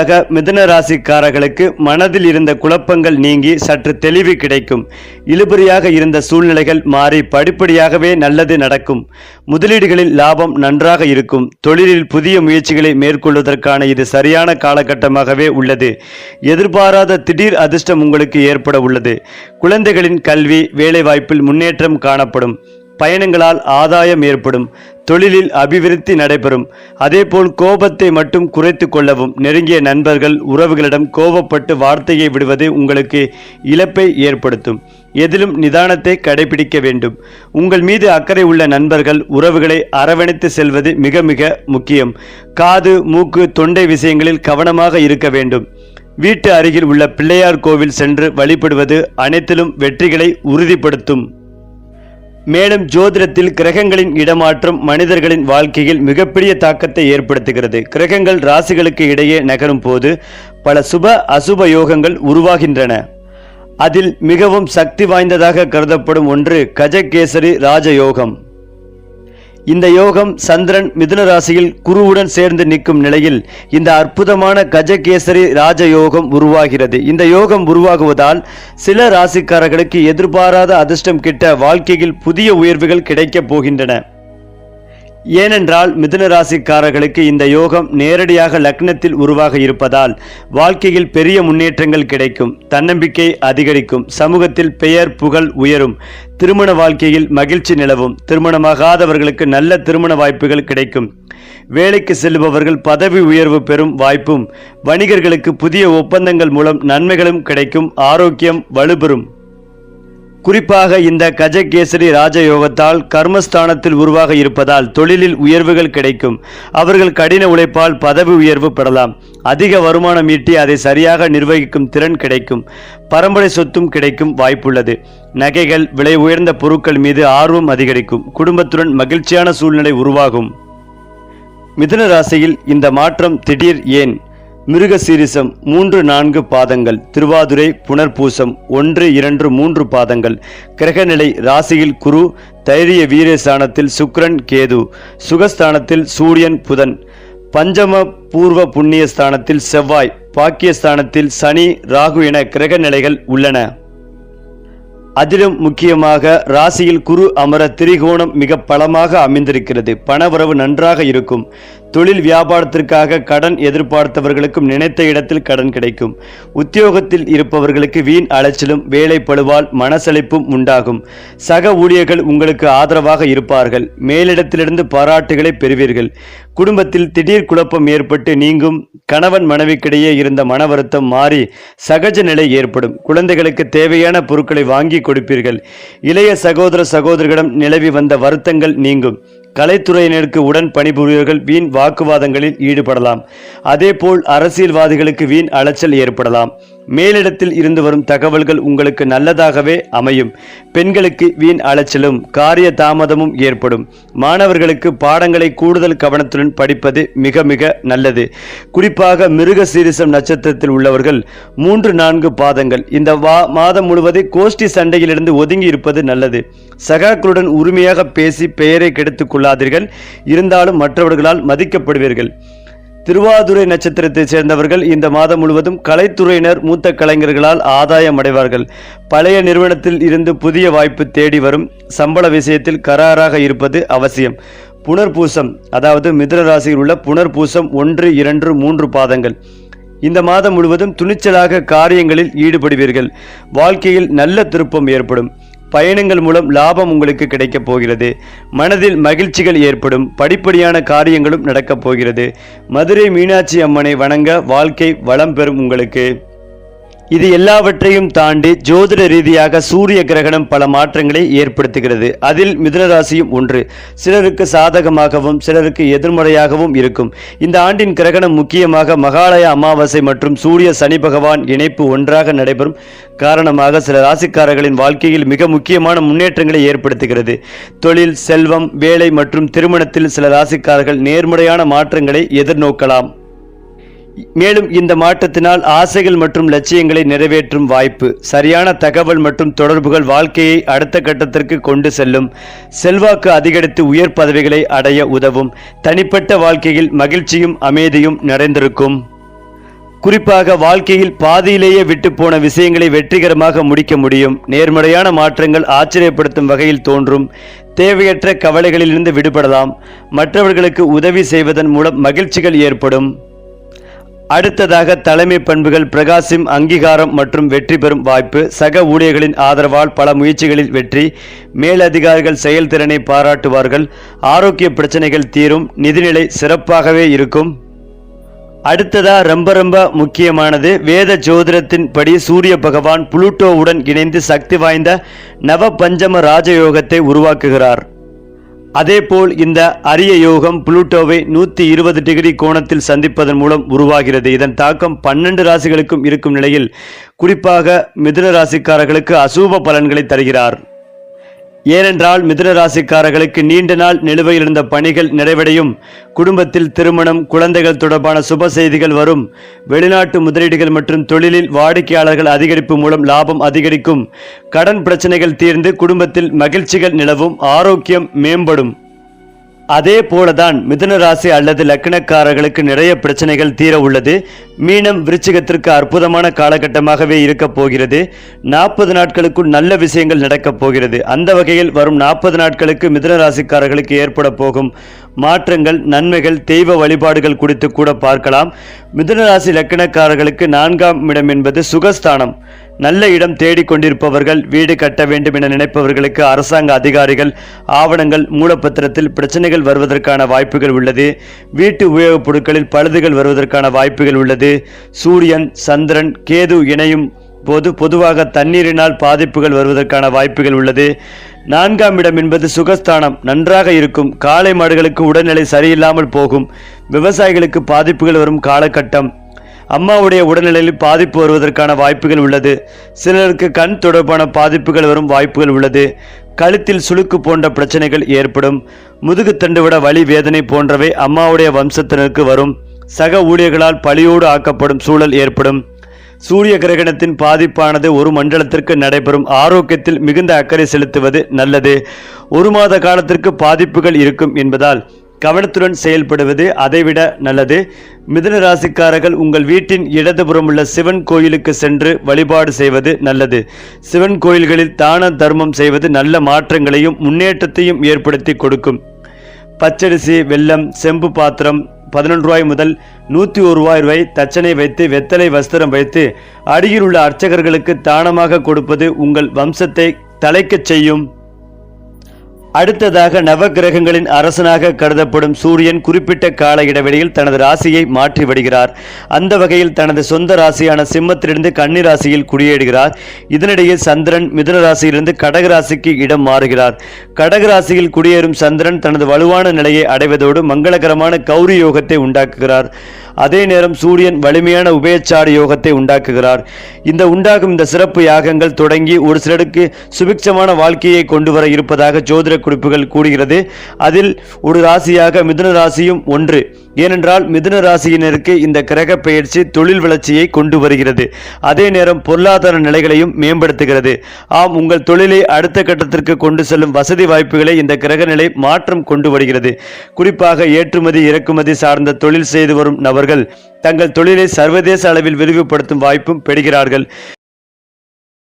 அடுத்ததாக மிதுன ராசிக்காரர்களுக்கு மனதில் இருந்த குழப்பங்கள் நீங்கி சற்று தெளிவு கிடைக்கும். இழுபறியாக இருந்த சூழ்நிலைகள் மாறி படிப்படியாகவே நல்லது நடக்கும். முதலீடுகளில் லாபம் நன்றாக இருக்கும். தொழிலில் புதிய முயற்சிகளை மேற்கொள்வதற்கான இது சரியான காலகட்டமாகவே உள்ளது. எதிர்பாராத திடீர் அதிர்ஷ்டம் உங்களுக்கு ஏற்பட உள்ளது. குழந்தைகளின் கல்வி வேலைவாய்ப்பில் முன்னேற்றம் காணப்படும். பயணங்களால் ஆதாயம் ஏற்படும் தொழிலில் அபிவிருத்தி நடைபெறும். அதேபோல் கோபத்தை மட்டும் குறைத்து கொள்ளவும் நெருங்கிய நண்பர்கள் உறவுகளிடம் கோபப்பட்டு வார்த்தையை விடுவது உங்களுக்கு இழப்பை ஏற்படுத்தும். எதிலும் நிதானத்தை கடைபிடிக்க வேண்டும். உங்கள் மீது அக்கறை உள்ள நண்பர்கள் உறவுகளை அரவணைத்து செல்வது மிக மிக முக்கியம். காது மூக்கு தொண்டை விஷயங்களில் கவனமாக இருக்க வேண்டும். வீட்டு அருகில் உள்ள பிள்ளையார் கோவில் சென்று வழிபடுவது அனைத்திலும் வெற்றிகளை உறுதிப்படுத்தும். மேலும் ஜோதிடத்தில் கிரகங்களின் இடமாற்றம் மனிதர்களின் வாழ்க்கையில் மிகப்பெரிய தாக்கத்தை ஏற்படுத்துகிறது. கிரகங்கள் ராசிகளுக்கு இடையே நகரும் போது பல சுப அசுப யோகங்கள் உருவாகின்றன. அதில் மிகவும் சக்தி வாய்ந்ததாக கருதப்படும் ஒன்று கஜகேசரி ராஜயோகம். இந்த யோகம் சந்திரன் மிதுன ராசியில் குருவுடன் சேர்ந்து நிற்கும் நிலையில் இந்த அற்புதமான கஜகேசரி ராஜயோகம் உருவாகிறது. இந்த யோகம் உருவாகுவதால் சில ராசிக்காரர்களுக்கு எதிர்பாராத அதிர்ஷ்டம் கிட்ட வாழ்க்கையில் புதிய உயர்வுகள் கிடைக்கப் போகின்றன. ஏனென்றால் மிதுன ராசிக்காரர்களுக்கு இந்த யோகம் நேரடியாக லக்னத்தில் உருவாக இருப்பதால் வாழ்க்கையில் பெரிய முன்னேற்றங்கள் கிடைக்கும் தன்னம்பிக்கை அதிகரிக்கும் சமூகத்தில் பெயர் புகழ் உயரும் திருமண வாழ்க்கையில் மகிழ்ச்சி நிலவும் திருமணமாகாதவர்களுக்கு நல்ல திருமண வாய்ப்புகள் கிடைக்கும். வேலைக்கு செல்பவர்கள் பதவி உயர்வு பெறும் வாய்ப்பும் வணிகர்களுக்கு புதிய ஒப்பந்தங்கள் மூலம் நன்மைகளும் கிடைக்கும் ஆரோக்கியம் வலுபெறும். குறிப்பாக இந்த கஜகேசரி ராஜயோகத்தால் கர்மஸ்தானத்தில் உருவாக இருப்பதால் தொழிலில் உயர்வுகள் கிடைக்கும். அவர்கள் கடின உழைப்பால் பதவி உயர்வு பெறலாம். அதிக வருமானம் ஈட்டி அதை சரியாக நிர்வகிக்கும் திறன் கிடைக்கும். பரம்பரை சொத்தும் கிடைக்கும் வாய்ப்புள்ளது. நகைகள் விலை உயர்ந்த பொருட்கள் மீது ஆர்வம் அதிகரிக்கும். குடும்பத்துடன் மகிழ்ச்சியான சூழ்நிலை உருவாகும். மிதுன ராசியில் இந்த மாற்றம் திடீர் ஏன்? மிருக சீரிசம் மூன்று நான்கு பாதங்கள் திருவாதுரை புனர்பூசம் ஒன்று இரண்டு மூன்று பாதங்கள் கிரகநிலை ராசியில் குரு தைரிய வீரஸ்தானத்தில் சுக்ரன் கேது சுகஸ்தானத்தில் சூரியன் புதன் பஞ்சம பூர்வ புண்ணிய ஸ்தானத்தில் செவ்வாய் பாக்கியஸ்தானத்தில் சனி ராகு என கிரக நிலைகள் உள்ளன. அதிலும் முக்கியமாக ராசியில் குரு அமர திரிகோணம் மிக பலமாக அமைந்திருக்கிறது. பணவரவு நன்றாக இருக்கும். தொழில் வியாபாரத்திற்காக கடன் எதிர்பார்த்தவர்களுக்கும் நினைத்த இடத்தில் கடன் கிடைக்கும். உத்தியோகத்தில் இருப்பவர்களுக்கு வீண் அலைச்சலும் வேலை பழுவால் மனசளிப்பும் உண்டாகும். சக ஊழியர்கள் உங்களுக்கு ஆதரவாக இருப்பார்கள். மேலிடத்திலிருந்து பாராட்டுகளை பெறுவீர்கள். குடும்பத்தில் திடீர் குழப்பம் ஏற்பட்டு நீங்கும். கணவன் மனைவிக்கிடையே இருந்த மன வருத்தம் மாறி சகஜ நிலை ஏற்படும். குழந்தைகளுக்கு தேவையான பொருட்களை வாங்கி கொடுப்பீர்கள். இளைய சகோதர சகோதரிகளிடம் நிலவி வந்த வருத்தங்கள் நீங்கும். கலைத்துறையினருக்கு உடன் பணிபுரியவர்கள் வீண் வாக்குவாதங்களில் ஈடுபடலாம். அதேபோல் அரசியல்வாதிகளுக்கு வீண் அலைச்சல் ஏற்படலாம். மேலிடத்தில் இருந்து வரும் தகவல்கள் உங்களுக்கு நல்லதாகவே அமையும். பெண்களுக்கு வீண் அலைச்சலும் காரிய தாமதமும் ஏற்படும். மாணவர்களுக்கு பாடங்களை கூடுதல் கவனத்துடன் படிப்பது மிக மிக நல்லது. குறிப்பாக மிருக சீரிசம் நட்சத்திரத்தில் உள்ளவர்கள் மூன்று நான்கு பாதங்கள். இந்த வா மாதம் முழுவதும் கோஷ்டி சண்டையிலிருந்து ஒதுங்கி இருப்பது நல்லது. சகாக்களுடன் உரிமையாக பேசி பெயரை கெடுத்துக் கொள்ளாதீர்கள். இருந்தாலும் மற்றவர்களால் மதிக்கப்படுவீர்கள். திருவாதுரை நட்சத்திரத்தைச் சேர்ந்தவர்கள் இந்த மாதம் முழுவதும் கலைத்துறையினர் மூத்த கலைஞர்களால் ஆதாயம் அடைவார்கள். பழைய நிறுவனத்தில் இருந்து புதிய வாய்ப்பு தேடி வரும். சம்பள விஷயத்தில் கராராக இருப்பது அவசியம். புனர்பூசம் அதாவது மிதுன ராசியில் உள்ள புனர்பூசம் ஒன்று இரண்டு மூன்று பாதங்கள். இந்த மாதம் முழுவதும் துணிச்சலாக காரியங்களில் ஈடுபடுவீர்கள். வாழ்க்கையில் நல்ல திருப்பம் ஏற்படும். பயணங்கள் மூலம் லாபம் உங்களுக்கு கிடைக்கப் போகிறது. மனதில் மகிழ்ச்சிகள் ஏற்படும். படிப்படியான காரியங்களும் நடக்கப் போகிறது. மதுரை மீனாட்சி அம்மனை வணங்க வாழ்க்கை வளம் பெறும் உங்களுக்கு. இது எல்லாவற்றையும் தாண்டி ஜோதிட ரீதியாக சூரிய கிரகணம் பல மாற்றங்களை ஏற்படுத்துகிறது. அதில் மிதுனராசியும் ஒன்று. சிலருக்கு சாதகமாகவும் சிலருக்கு எதிர்மறையாகவும் இருக்கும். இந்த ஆண்டின் கிரகணம் முக்கியமாக மகாலய அமாவாசை மற்றும் சூரிய சனி பகவான் இணைப்பு ஒன்றாக நடைபெறும் காரணமாக சில ராசிக்காரர்களின் வாழ்க்கையில் மிக முக்கியமான முன்னேற்றங்களை ஏற்படுத்துகிறது. தொழில் செல்வம் வேலை மற்றும் திருமணத்தில் சில ராசிக்காரர்கள் நேர்மறையான மாற்றங்களை எதிர்நோக்கலாம். மேலும் இந்த மாற்றத்தினால் ஆசைகள் மற்றும் லட்சியங்களை நிறைவேற்றும் வாய்ப்பு சரியான தகவல் மற்றும் தொடர்புகள் வாழ்க்கையை அடுத்த கட்டத்திற்கு கொண்டு செல்லும் செல்வாக்கு அதிகரித்து உயர் பதவிகளை அடைய உதவும் தனிப்பட்ட வாழ்க்கையில் மகிழ்ச்சியும் அமைதியும் நிறைந்திருக்கும். குறிப்பாக வாழ்க்கையில் பாதியிலேயே விட்டு போன விஷயங்களை வெற்றிகரமாக முடிக்க முடியும் நேர்மறையான மாற்றங்கள் ஆச்சரியப்படுத்தும் வகையில் தோன்றும் தேவையற்ற கவலைகளிலிருந்து விடுபடலாம் மற்றவர்களுக்கு உதவி செய்வதன் மூலம் மகிழ்ச்சிகள் ஏற்படும். அடுத்ததாக தலைமை பண்புகள் பிரகாசிம் அங்கீகாரம் மற்றும் வெற்றி பெறும் வாய்ப்பு சக ஊழியர்களின் ஆதரவால் பல முயற்சிகளில் வெற்றி மேலதிகாரிகள் செயல்திறனை பாராட்டுவார்கள் ஆரோக்கிய பிரச்சனைகள் தீரும் நிதிநிலை சிறப்பாகவே இருக்கும். அடுத்ததா ரொம்ப ரொம்ப முக்கியமானது வேத ஜோதிடத்தின் படி சூரிய பகவான் புளூட்டோவுடன் இணைந்து சக்தி வாய்ந்த நவ பஞ்சம ராஜயோகத்தை உருவாக்குகிறார். அதேபோல் இந்த அரிய யோகம் புளூட்டோவை நூற்றி இருபது டிகிரி கோணத்தில் சந்திப்பதன் மூலம் உருவாகிறது. இதன் தாக்கம் பன்னெண்டு ராசிகளுக்கும் இருக்கும் நிலையில் குறிப்பாக மிதுன ராசிக்காரர்களுக்கு அசூப பலன்களை தருகிறார். ஏனென்றால் மிதுன ராசிக்காரர்களுக்கு நீண்ட நாள் நிலுவையில் இருந்த பணிகள் நிறைவடையும். குடும்பத்தில் திருமணம் குழந்தைகள் தொடர்பான சுப செய்திகள் வரும். வெளிநாட்டு முதலீடுகள் மற்றும் தொழிலில் வாடிக்கையாளர்கள் அதிகரிப்பு மூலம் லாபம் அதிகரிக்கும். கடன் பிரச்சனைகள் தீர்ந்து குடும்பத்தில் மகிழ்ச்சிகள் நிலவும். ஆரோக்கியம் மேம்படும். அதே போலதான் மிதுன ராசி அல்லது லக்னக்காரர்களுக்கு நிறைய பிரச்சனைகள் தீர உள்ளது. மீனம் விருச்சிகத்திற்கு அற்புதமான காலகட்டமாகவே இருக்கப் போகிறது. நாற்பது நாட்களுக்குள் நல்ல விஷயங்கள் நடக்கப் போகிறது. அந்த வகையில் வரும் நாற்பது நாட்களுக்கு மிதுன ராசிக்காரர்களுக்கு ஏற்பட போகும் மாற்றங்கள் நன்மைகள் தெய்வ வழிபாடுகள் குறித்து கூட பார்க்கலாம். மிதுனராசி லக்கணக்காரர்களுக்கு நான்காம் இடம் என்பது சுகஸ்தானம். நல்ல இடம் தேடிக்கொண்டிருப்பவர்கள் வீடு கட்ட வேண்டும் என நினைப்பவர்களுக்கு அரசாங்க அதிகாரிகள் ஆவணங்கள் மூலப்பத்திரத்தில் பிரச்சனைகள் வருவதற்கான வாய்ப்புகள் உள்ளது. வீட்டு உபயோகப் பொருட்களில் பழுதுகள் வருவதற்கான வாய்ப்புகள் உள்ளது. சூரியன் சந்திரன் கேது இணையும் போது பொதுவாக தண்ணீரினால் பாதிப்புகள் வருவதற்கான வாய்ப்புகள் உள்ளது. நான்காம் இடம் என்பது சுகஸ்தானம். நன்றாக இருக்கும். காளை மாடுகளுக்கு உடல்நிலை சரியில்லாமல் போகும். விவசாயிகளுக்கு பாதிப்புகள் வரும் காலகட்டம். அம்மாவுடைய உடல்நிலையில் பாதிப்பு வருவதற்கான வாய்ப்புகள் உள்ளது. சிலருக்கு கண் தொடர்பான பாதிப்புகள் வரும் வாய்ப்புகள் உள்ளது. கழுத்தில் சுளுக்கு போன்ற பிரச்சனைகள் ஏற்படும். முதுகுத்தண்டு விட வலி வேதனை போன்றவை அம்மாவுடைய வம்சத்தினருக்கு வரும். சக ஊழியர்களால் பழியோடு ஆக்கப்படும் சூழல் ஏற்படும். சூரிய கிரகணத்தின் பாதிப்பானது ஒரு மண்டலத்திற்கு நடைபெறும். ஆரோக்கியத்தில் மிகுந்த அக்கறை செலுத்துவது நல்லது. ஒரு மாத காலத்திற்கு பாதிப்புகள் இருக்கும் என்பதால் கவனத்துடன் செயல்படுவது அதைவிட நல்லது. மிதுன ராசிக்காரர்கள் உங்கள் வீட்டின் இடதுபுறம் உள்ள சிவன் கோயிலுக்கு சென்று வழிபாடு செய்வது நல்லது. சிவன் கோயில்களில் தான தர்மம் செய்வது நல்ல மாற்றங்களையும் முன்னேற்றத்தையும் ஏற்படுத்தி கொடுக்கும். பச்சரிசி வெல்லம் செம்பு பாத்திரம் பதினொன்று ரூபாய் முதல் நூற்றி ஒரு ரூபாய் ரூபாய் தச்சனை வைத்து வெத்தலை வஸ்திரம் வைத்து அருகில் உள்ள அர்ச்சகர்களுக்கு தானமாக கொடுப்பது உங்கள் வம்சத்தை தலைக்கச் செய்யும். அடுத்ததாக நவக்கிரகங்களின் அரசனாக கருதப்படும் சூரியன் குறிப்பிட்ட கால இடைவெளியில் தனது ராசியை மாற்றி விடுகிறார். அந்த வகையில் தனது சொந்த ராசியான சிம்மத்திலிருந்து கன்னி ராசியில் குடியேறுகிறார். இதனிடையே சந்திரன் மிதுன ராசியிலிருந்து கடக ராசிக்கு இடம் மாறுகிறார். கடக ராசியில் குடியேறும் சந்திரன் தனது வலுவான நிலையை அடைவதோடு மங்களகரமான கௌரி யோகத்தை உண்டாக்குகிறார். அதே நேரம் சூரியன் வலிமையான உபயச்சாடு யோகத்தை உண்டாக்குகிறார். இந்த உண்டாகும் இந்த சிறப்பு யாகங்கள் தொடங்கி ஒரு சிலருக்கு சுபிக்ஷமான வாழ்க்கையை கொண்டு வர இருப்பதாக ஜோதிட குறிப்புகள் கூறுகிறது. அதில் ஒரு ராசியாக மிதுன ராசியும் ஒன்று. ஏனென்றால் மிதுன ராசியினருக்கு இந்த கிரக பெயர்ச்சி தொழில் வளர்ச்சியை கொண்டு வருகிறது. அதே நேரம் பொருளாதார நிலைகளையும் மேம்படுத்துகிறது. ஆம் உங்கள் தொழிலை அடுத்த கட்டத்திற்கு கொண்டு செல்லும் வசதி வாய்ப்புகளை இந்த கிரக நிலை மாற்றம் கொண்டு வருகிறது. குறிப்பாக ஏற்றுமதி இறக்குமதி சார்ந்த தொழில் செய்து வரும் நபர்கள் தங்கள் தொழிலை சர்வதேச அளவில் விரிவுபடுத்தும் வாய்ப்பும் பெறுகிறார்கள்.